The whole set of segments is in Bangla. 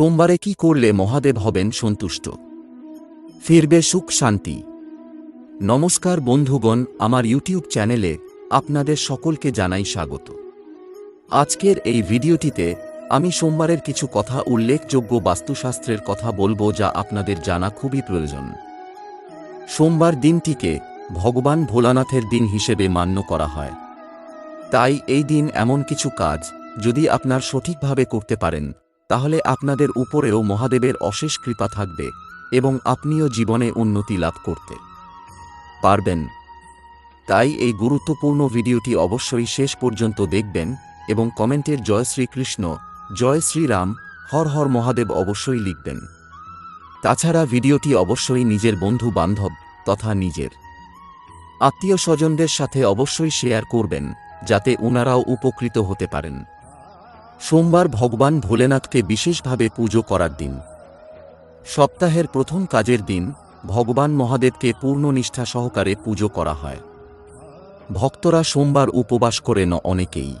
সোমবারে কি করলে মহাদেব হবেন সন্তুষ্ট? ফিরবে সুখ, শান্তি। নমস্কার বন্ধুগণ, আমার ইউটিউব চ্যানেলে আপনাদের সকলকে জানাই স্বাগত। আজকের এই ভিডিওটিতে আমি সোমবারের কিছু কথা উল্লেখযোগ্য বাস্তুশাস্ত্রের কথা বলব যা আপনাদের জানা খুবই প্রয়োজন। সোমবার দিনটিকে ভগবান ভোলানাথের দিন হিসেবে মান্য করা হয়। তাই এই দিন এমন কিছু কাজ যদি আপনার সঠিকভাবে করতে পারেন তাহলে আপনাদের উপরেও মহাদেবের অশেষ কৃপা থাকবে এবং আপনিও জীবনে উন্নতি লাভ করতে পারবেন। তাই এই গুরুত্বপূর্ণ ভিডিওটি অবশ্যই শেষ পর্যন্ত দেখবেন এবং কমেন্টের জয় শ্রীকৃষ্ণ, জয় শ্রীরাম, হর হর মহাদেব অবশ্যই লিখবেন। তাছাড়া ভিডিওটি অবশ্যই নিজের বন্ধু বান্ধব তথা নিজের আত্মীয় স্বজনদের সাথে অবশ্যই শেয়ার করবেন, যাতে ওনারাও উপকৃত হতে পারেন। সোমবার ভগবান ভোলেনাথকে বিশেষভাবে পুজো করার দিন। সপ্তাহের প্রথম কাজের দিন ভগবান মহাদেবকে পূর্ণ নিষ্ঠা সহকারে পুজো করা হয়। ভক্তরা সোমবার উপবাস করে ন অনেকেই।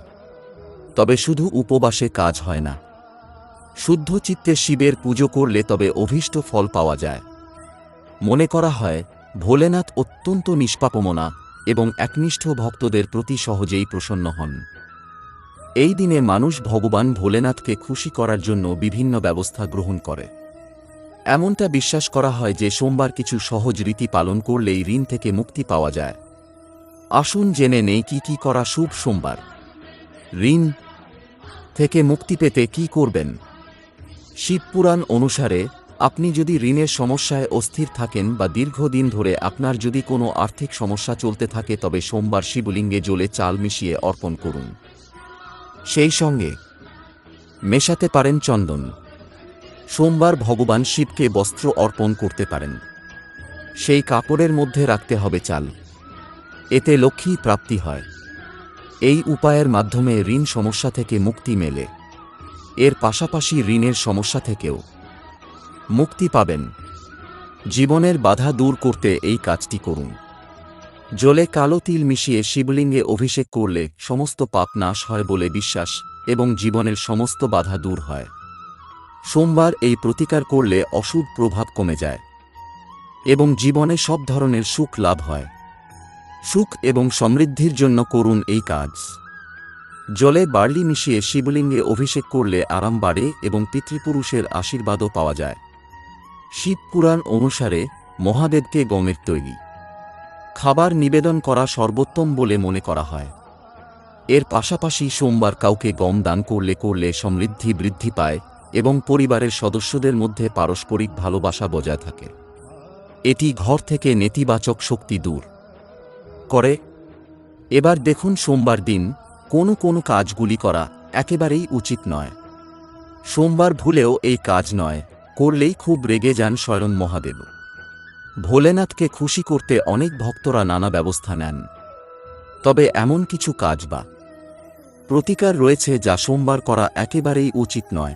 তবে শুধু উপবাসে কাজ হয় না। শুদ্ধ চিত্তে শিবের পুজো করলে তবে অভীষ্ট ফল পাওয়া যায়। মনে করা হয়, ভোলেনাথ অত্যন্ত নিষ্পাপমনা এবং একনিষ্ঠ ভক্তদের প্রতি সহজেই প্রসন্ন হন। এই দিনে মানুষ ভগবান ভোলেনাথকে খুশি করার জন্য বিভিন্ন ব্যবস্থা গ্রহণ করে। এমনটা বিশ্বাস করা হয় যে সোমবার কিছু সহজ রীতি পালন করলেই ঋণ থেকে মুক্তি পাওয়া যায়। আসুন জেনে নেই কি কি করা শুভ সোমবার। ঋণ থেকে মুক্তি পেতে কি করবেন? শিবপুরাণ অনুসারে, আপনি যদি ঋণের সমস্যায় অস্থির থাকেন বা দীর্ঘদিন ধরে আপনার যদি কোনো আর্থিক সমস্যা চলতে থাকে তবে সোমবার শিবলিঙ্গে জলে চাল মিশিয়ে অর্পণ করুন। সেই সঙ্গে মেশাতে পারেন চন্দন। সোমবার ভগবান শিবকে বস্ত্র অর্পণ করতে পারেন। সেই কাপড়ের মধ্যে রাখতে হবে চাল। এতে লক্ষ্মী প্রাপ্তি হয়। এই উপায়ের মাধ্যমে ঋণ সমস্যা থেকে মুক্তি মেলে। এর পাশাপাশি ঋণের সমস্যা থেকেও মুক্তি পাবেন। জীবনের বাধা দূর করতে এই কাজটি করুন। জলে কালো তিল মিশিয়ে শিবলিঙ্গে অভিষেক করলে সমস্ত পাপ নাশ হয় বলে বিশ্বাস এবং জীবনের সমস্ত বাধা দূর হয়। সোমবার এই প্রতিকার করলে অশুভ প্রভাব কমে যায় এবং জীবনে সব ধরনের সুখ লাভ হয়। সুখ এবং সমৃদ্ধির জন্য করুন এই কাজ। জলে বার্লি মিশিয়ে শিবলিঙ্গে অভিষেক করলে আরাম বাড়ে এবং পিতৃপুরুষের আশীর্বাদও পাওয়া যায়। শিবপুরাণ অনুসারে মহাদেবকে গমের তৈরি। খাবার নিবেদন করা সর্বোত্তম বলে মনে করা হয়। এর পাশাপাশি সোমবার কাউকে গম দান করলে করলে সমৃদ্ধি বৃদ্ধি পায় এবং পরিবারের সদস্যদের মধ্যে পারস্পরিক ভালোবাসা বজায় থাকে। এটি ঘর থেকে নেতিবাচক শক্তি দূর করে। এবার দেখুন সোমবার দিন কোনো কোনো কাজগুলি করা একেবারেই উচিত নয়। সোমবার ভুলেও এই কাজ নয়, করলেই খুব রেগে যান স্বয়ং মহাদেব। ভোলেনাথকে খুশি করতে অনেক ভক্তরা নানা ব্যবস্থা নেন। তবে এমন কিছু কাজ বা প্রতিকার রয়েছে যা সোমবার করা একেবারেই উচিত নয়।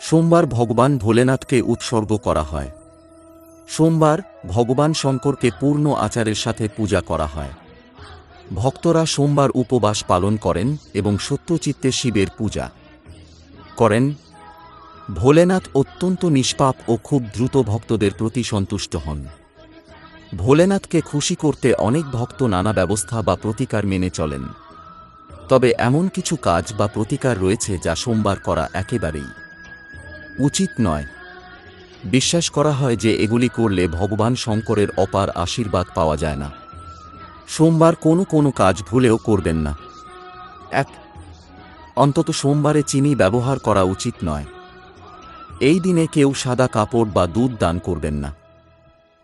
সোমবার ভগবান ভোলেনাথকে উৎসর্গ করা হয়। সোমবার ভগবান শঙ্করকে পূর্ণ আচারের সাথে পূজা করা হয়। ভক্তরা সোমবার উপবাস পালন করেন এবং সত্যচিত্তে শিবের পূজা করেন। ভোলেনাথ অত্যন্ত নিষ্পাপ ও খুব দ্রুত ভক্তদের প্রতি সন্তুষ্ট হন। ভোলেনাথকে খুশি করতে অনেক ভক্ত নানা ব্যবস্থা বা প্রতিকার মেনে চলেন। তবে এমন কিছু কাজ বা প্রতিকার রয়েছে যা সোমবার করা একেবারেই উচিত নয়। বিশ্বাস করা হয় যে এগুলি করলে ভগবান শঙ্করের অপার আশীর্বাদ পাওয়া যায় না। সোমবার কোনো কোনো কাজ ভুলেও করবেন না। এক, অন্তত সোমবারে চিনি ব্যবহার করা উচিত নয়। এই দিনে কেউ সাদা কাপড় বা দুধ দান করবেন না।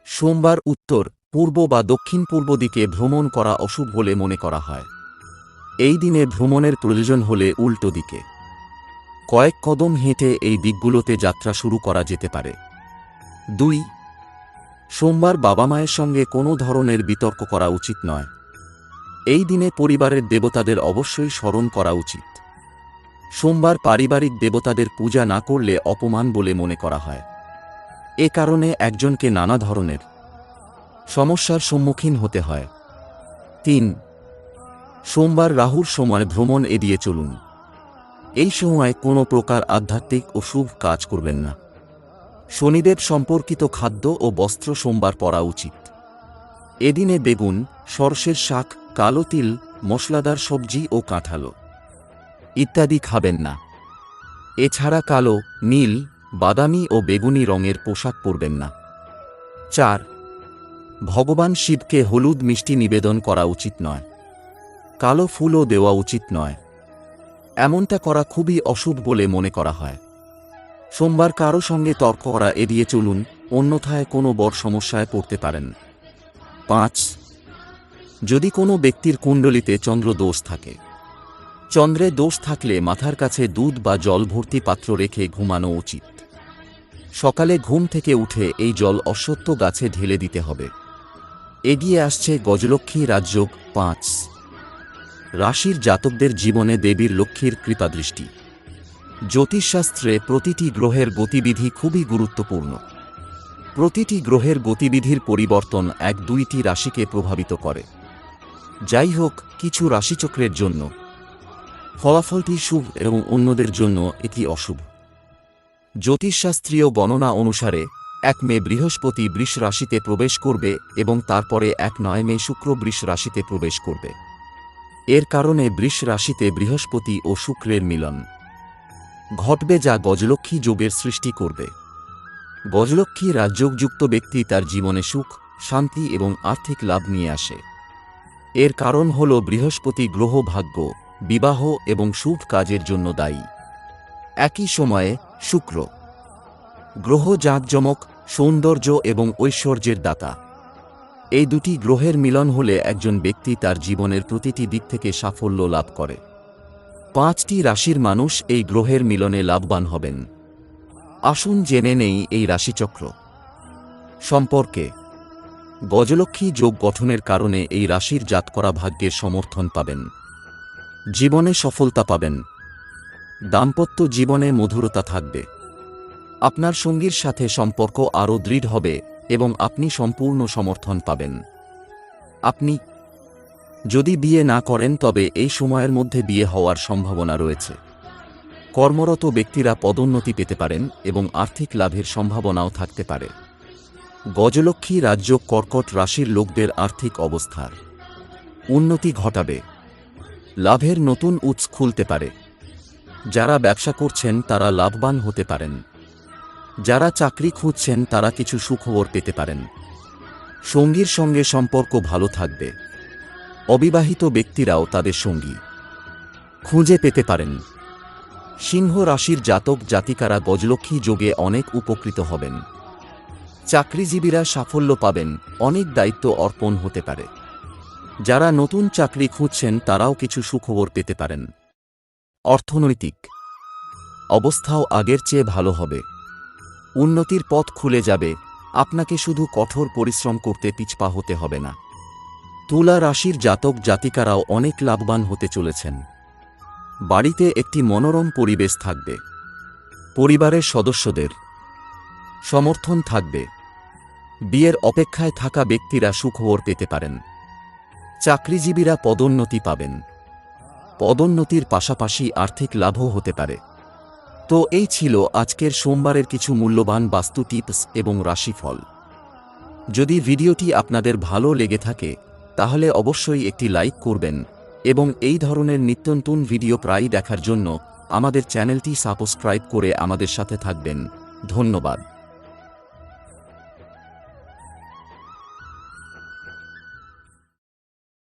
সোমবার উত্তর, পূর্ব বা দক্ষিণ পূর্ব দিকে ভ্রমণ করা অশুভ বলে মনে করা হয়। এই দিনে ভ্রমণের প্রয়োজন হলে উল্টো দিকে। কয়েক কদম হেঁটে এই দিকগুলোতে যাত্রা শুরু করা যেতে পারে। দুই, সোমবার বাবা মায়ের সঙ্গে কোনো ধরনের বিতর্ক করা উচিত নয়। এই দিনে পরিবারের দেবতাদের অবশ্যই স্মরণ করা উচিত। সোমবার পারিবারিক দেবতাদের পূজা না করলে অপমান বলে মনে করা হয়। এ কারণে একজনকে নানা ধরনের সমস্যার সম্মুখীন হতে হয়। তিন, সোমবার রাহুর সময় ভ্রমণ এড়িয়ে চলুন। এই সময় কোনো প্রকার আধ্যাত্মিক ও শুভ কাজ করবেন না। শনিদেব সম্পর্কিত খাদ্য ও বস্ত্র সোমবার পরা উচিত। এদিনে বেগুন, সরষের শাক, কালো তিল, মশলাদার সবজি ও কাঁঠালো। ইত্যাদি খাবেন না। এছাড়া কালো, নীল, বাদামি ও বেগুনি রঙের পোশাক পরবেন না। চার, ভগবান শিবকে হলুদ মিষ্টি নিবেদন করা উচিত নয়। কালো ফুলও দেওয়া উচিত নয়। এমনটা করা খুবই অশুভ বলে মনে করা হয়। সোমবার কারও সঙ্গে তর্ক করা এড়িয়ে চলুন, অন্যথায় কোনো বড় সমস্যায় পড়তে পারেন। পাঁচ, যদি কোনো ব্যক্তির কুণ্ডলিতে চন্দ্র দোষ থাকে চন্দ্রে দোষ থাকলে মাথার কাছে দুধ বা জল ভর্তি পাত্র রেখে ঘুমানো উচিত। সকালে ঘুম থেকে উঠে এই জল অশ্বত্থ গাছে ঢেলে দিতে হবে। এগিয়ে আসছে গজলক্ষ্মী রাজযোগ পাঁচ। রাশির জাতকদের জীবনে দেবীর লক্ষ্মীর কৃপাদৃষ্টি। জ্যোতিষশাস্ত্রে প্রতিটি গ্রহের গতিবিধি খুবই গুরুত্বপূর্ণ। প্রতিটি গ্রহের গতিবিধির পরিবর্তন এক দুইটি রাশিকে প্রভাবিত করে। যাই হোক, কিছু রাশিচক্রের জন্য ফলাফলটি শুভ এবং অন্যদের জন্য এটি অশুভ। জ্যোতিষশাস্ত্রীয় গণনা অনুসারে, এক মে বৃহস্পতি বৃষ রাশিতে প্রবেশ করবে এবং তারপরে এক নয় মে শুক্র বৃষ রাশিতে প্রবেশ করবে। এর কারণে বৃষ রাশিতে বৃহস্পতি ও শুক্রের মিলন। ঘটবে যা গজলক্ষ্মী যোগের সৃষ্টি করবে। গজলক্ষ্মী রাজযোগযুক্ত ব্যক্তি তার জীবনে সুখ, শান্তি এবং আর্থিক লাভ নিয়ে আসে। এর কারণ হল বৃহস্পতি গ্রহ ভাগ্য। বিবাহ এবং শুভ কাজের জন্য দায়ী। একই সময়ে শুক্র। গ্রহ জাঁকজমক, সৌন্দর্য এবং ঐশ্বর্যের দাতা। এই দুটি গ্রহের মিলন হলে একজন ব্যক্তি তার জীবনের প্রতিটি দিক থেকে সাফল্য লাভ করে। পাঁচটি রাশির মানুষ এই গ্রহের মিলনে লাভবান হবেন। আসুন জেনে নেই এই রাশিচক্র। সম্পর্কে। গজলক্ষ্মী যোগ গঠনের কারণে এই রাশির জাত করা ভাগ্যের সমর্থন পাবেন। জীবনে সফলতা পাবেন। দাম্পত্য জীবনে মধুরতা থাকবে। আপনার সঙ্গীর সাথে সম্পর্ক আরও দৃঢ় হবে এবং আপনি সম্পূর্ণ সমর্থন পাবেন। আপনি যদি বিয়ে না করেন তবে এই সময়ের মধ্যে বিয়ে হওয়ার সম্ভাবনা রয়েছে। কর্মরত ব্যক্তিরা পদোন্নতি পেতে পারেন এবং আর্থিক লাভের সম্ভাবনাও থাকতে পারে। গজলক্ষ্মী রাজ্য কর্কট রাশির লোকদের আর্থিক অবস্থার উন্নতি ঘটাবে। লাভের নতুন উৎস খুলতে পারে। যারা ব্যবসা করছেন, তারা লাভবান হতে পারেন। যারা চাকরি খুঁজছেন, তারা কিছু সুখবর পেতে পারেন। সঙ্গীর সঙ্গে সম্পর্ক ভালো থাকবে। অবিবাহিত ব্যক্তিরাও তাদের সঙ্গী খুঁজে পেতে পারেন। সিংহ রাশির জাতক জাতিকারা গজলক্ষ্মী যোগে অনেক উপকৃত হবেন। চাকরিজীবীরা সাফল্য পাবেন, অনেক দায়িত্ব অর্পণ হতে পারে। যারা নতুন চাকরি খুঁজছেন তারাও কিছু সুখবর পেতে পারেন। অর্থনৈতিক অবস্থাও আগের চেয়ে ভালো হবে। উন্নতির পথ খুলে যাবে, আপনাকে শুধু কঠোর পরিশ্রম করতে পিছপা হতে হবে না। তুলা রাশির জাতক জাতিকারাও অনেক লাভবান হতে চলেছেন। বাড়িতে একটি মনোরম পরিবেশ থাকবে। পরিবারের সদস্যদের সমর্থন থাকবে। বিয়ের অপেক্ষায় থাকা ব্যক্তিরা সুখবর পেতে পারেন। চাকরিজীবীরা পদোন্নতি পাবেন। পদোন্নতির পাশাপাশি আর্থিক লাভও হতে পারে। তো এই ছিল আজকের সোমবারের কিছু মূল্যবান বাস্তু টিপস এবং রাশিফল। যদি ভিডিওটি আপনাদের ভালো লেগে থাকে, তাহলে অবশ্যই একটি লাইক করবেন এবং এই ধরনের নিত্যন্তন ভিডিও প্রায়ই দেখার জন্য আমাদের চ্যানেলটি সাবস্ক্রাইব করে আমাদের সাথে থাকবেন। ধন্যবাদ।